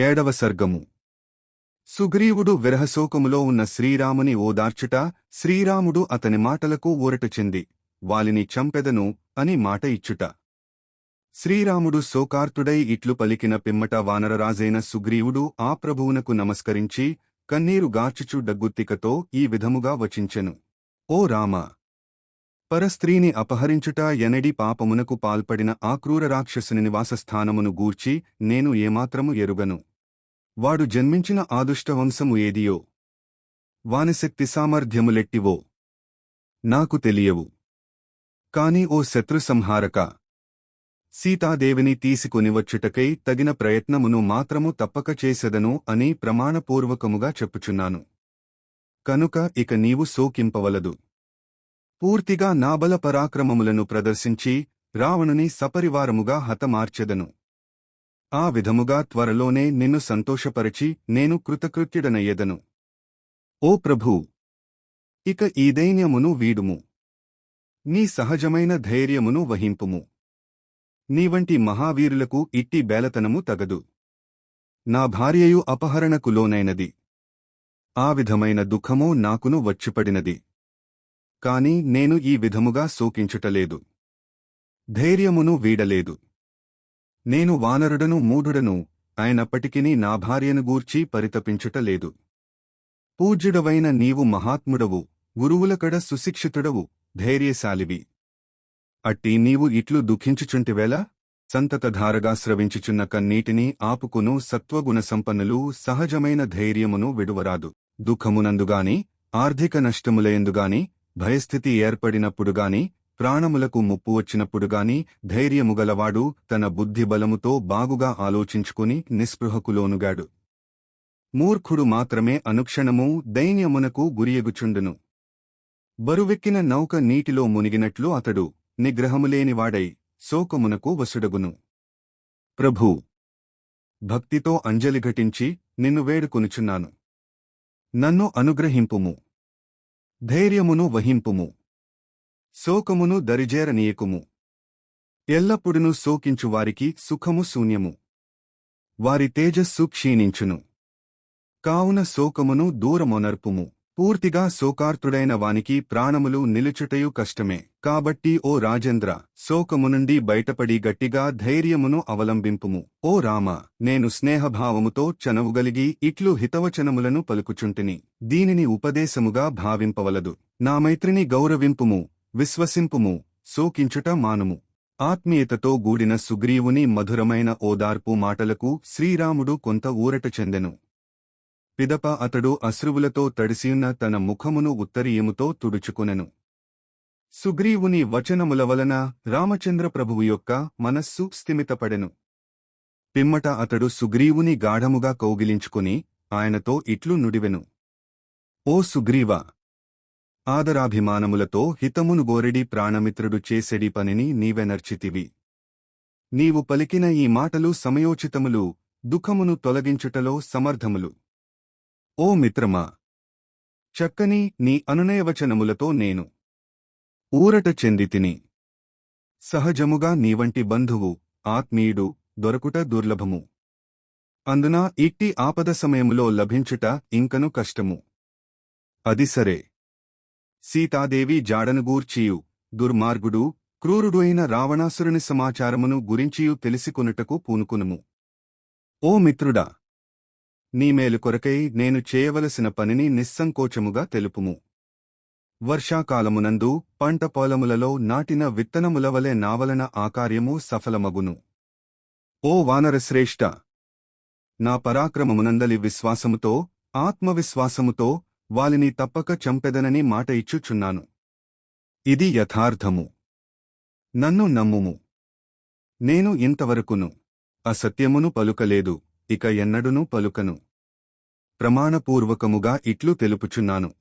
ఏడవ సర్గము. సుగ్రీవుడు విరహశోకములో ఉన్న శ్రీరాముని ఓదార్చుట శ్రీరాముడు అతని మాటలకు ఊరట చెంది వాలిని చంపెదను అని మాట ఇచ్చుట. శ్రీరాముడు శోకార్తుడై ఇట్లు పలికిన పిమ్మట వానరరాజైన సుగ్రీవుడు ఆ ప్రభువునకు నమస్కరించి కన్నీరు గార్చుచు డగ్గుత్తికతో ఈ విధముగా వచించెను. ఓ రామ! పరస్త్రీని అపహరించుట ఎనడి పాపమునకు పాల్పడిన ఆక్రూర రాక్షసుని నివాసస్థానమును గూర్చి నేను ఏమాత్రము ఎరుగను. వాడు జన్మించిన ఆదుష్టవంశము ఏదియో? వానిశక్తి సామర్థ్యములెట్టివో? నాకు తెలియవు. కాని ఓ శత్రు సంహారక సీతాదేవిని తీసుకొనివచ్చుటకై తగిన ప్రయత్నమును మాత్రము తప్పక చేసెదను అని ప్రమాణపూర్వకముగా చెప్పుచున్నాను. కనుక ఇక నీవు శోకింపవలదు. పూర్తిగా నాబల పరాక్రమములను ప్రదర్శించి రావణుని సపరివారముగా హతమార్చెదను. ఆ విధముగా త్వరలోనే నిన్ను సంతోషపరచి నేను కృతకృత్యుడనయ్యెదను. ఓ ప్రభూ! ఇక ఈ దైన్యమును వీడుము. నీ సహజమైన ధైర్యమును వహింపుము. నీవంటి మహావీరులకు ఇట్టి బేలతనము తగదు. నా భార్యయు అపహరణకు లోనైనది. ఆ విధమైన దుఃఖమో నాకును వచ్చిపడినది. కాని నేను ఈ విధముగా శోకించుటలేదు. ధైర్యమును వీడలేదు. నేను వానరుడను మూఢుడను అయినప్పటికినీ నా భార్యను గూర్చి పరితపించుటలేదు పూజ్యుడవైన నీవు మహాత్ముడవు గురువులకడ సుశిక్షితుడవు ధైర్యశాలివి. అట్టి నీవు ఇట్లు దుఃఖించుచుంటివేళ? సంతతధారగా స్రవించుచున్న కన్నీటిని ఆపుకును సత్వగుణ సంపన్నులు సహజమైన ధైర్యమును విడువరాదు. దుఃఖమునందుగాని ఆర్థిక నష్టములయందుగాని భయస్థితి ఏర్పడినప్పుడుగాని ప్రాణములకు ముప్పు వచ్చినప్పుడుగాని ధైర్యముగలవాడు తన బుద్ధిబలముతో బాగుగా ఆలోచించుకుని నిస్పృహకులోనుగాడు. మూర్ఖుడు మాత్రమే అనుక్షణము దైన్యమునకు గురియగుచుండును. బరువెక్కిన నౌక నీటిలో మునిగినట్లు అతడు నిగ్రహములేనివాడై శోకమునకు వసుడగును ప్రభూ! భక్తితో అంజలి ఘటించి నిన్ను వేడుకొనుచున్నాను. నన్ను అనుగ్రహింపుము. ధైర్యమును వహింపుము. శోకమును దరిజేరనీయకుము. ఎల్లప్పుడును శోకించువారికి సుఖము శూన్యము. వారి తేజస్సు క్షీణించును. కావున శోకమును దూరమొనర్పుము. పూర్తిగా శోకార్తుడైన వానికి ప్రాణములు నిలుచుటయు కష్టమే. కాబట్టి ఓ రాజేంద్ర శోకము నుండి బయటపడి గట్టిగా ధైర్యమును అవలంబింపుము. ఓ రామ నేను స్నేహభావముతో చనవుగలిగి ఇట్లు హితవచనములను పలుకుచుంటిని. దీనిని ఉపదేశముగా భావింపవలదు. నా మైత్రిని గౌరవింపుము. విశ్వసింపుము శోకించుట మానుము. ఆత్మీయతతో గూడిన సుగ్రీవుని మధురమైన ఓదార్పు మాటలకు శ్రీరాముడు కొంత ఊరట చెందెను. పిదప అతడు అశ్రువులతో తడిసియున్న తన ముఖమును ఉత్తరీయముతో తుడుచుకొనెను. సుగ్రీవుని వచనముల వలన రామచంద్రప్రభువు యొక్క మనస్సు స్థిమితపడెను. పిమ్మట అతడు సుగ్రీవుని గాఢముగా కౌగిలించుకుని ఆయనతో ఇట్లు నుడివెను. ఓ సుగ్రీవ! ఆదరాభిమానములతో హితమును గోరెడి ప్రాణమిత్రుడు చేసెడి పనిని నీవెనర్చితివి నీవు పలికిన ఈ మాటలు సమయోచితములు దుఃఖమును తొలగించుటలో సమర్థములు. ఓ మిత్రమా! చక్కని నీ అనునయవచనములతో నేను ఊరట చెందితిని. సహజముగా నీవంటి బంధువు ఆత్మీయుడు దొరకుట దుర్లభము. అందున ఇట్టి ఆపద సమయములో లభించుట ఇంకను కష్టము. అది సరే. సీతాదేవి జాడనుగూర్చియు. దుర్మార్గుడు క్రూరుడు అయిన రావణాసురుని సమాచారమును గురించియు తెలిసికొనుటకు పూనుకునుము. ఓ మిత్రుడా! నీ మేలు కొరకై నేను చేయవలసిన పనిని నిస్సంకోచముగా తెలుపుము. వర్షాకాలమునందు పంట పొలములలో నాటిన విత్తనముల వలె నావలన ఆకార్యము సఫలమగును. ఓ వానరశ్రేష్ఠ నా పరాక్రమమునందలి విశ్వాసముతో ఆత్మవిశ్వాసముతో వాలిని తప్పక చంపెదనని మాట ఇచ్చుచున్నాను. ఇది యథార్థము. నన్ను నమ్ముము. నేను ఇంతవరకును అసత్యమును పలుకలేదు ఇక ఎన్నడునూ పలుకను. ప్రమాణపూర్వకముగా ఇట్లు తెలుపుచున్నాను.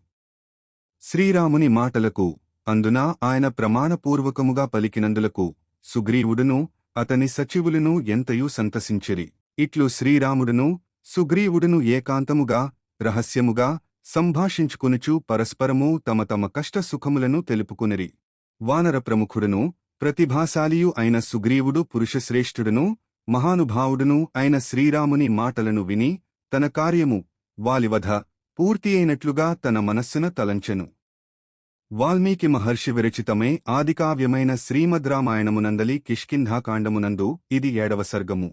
శ్రీరాముని మాటలకు అందున ఆయన ప్రమాణపూర్వకముగా పలికినందులకు సుగ్రీవుడును అతని సచివులను ఎంతయూ సంతసించిరి. ఇట్లు శ్రీరాముడును సుగ్రీవుడును ఏకాంతముగా రహస్యముగా సంభాషించుకొనుచు పరస్పరము తమ తమ కష్ట సుఖములను తెలుపుకునిరి. వానర ప్రముఖుడును ప్రతిభాశాలియు అయిన సుగ్రీవుడు పురుషశ్రేష్ఠుడును మహానుభావుడును అయిన శ్రీరాముని మాటలను విని తన కార్యము వాలివధ పూర్తి అయినట్లుగా తన మనస్సున తలంచెను. వాల్మీకి మహర్షి విరచితమే ఆదికావ్యమైన శ్రీమద్ రామాయణమునందలి కిష్కింధాకాండమునందు ఇది ఏడవ సర్గము.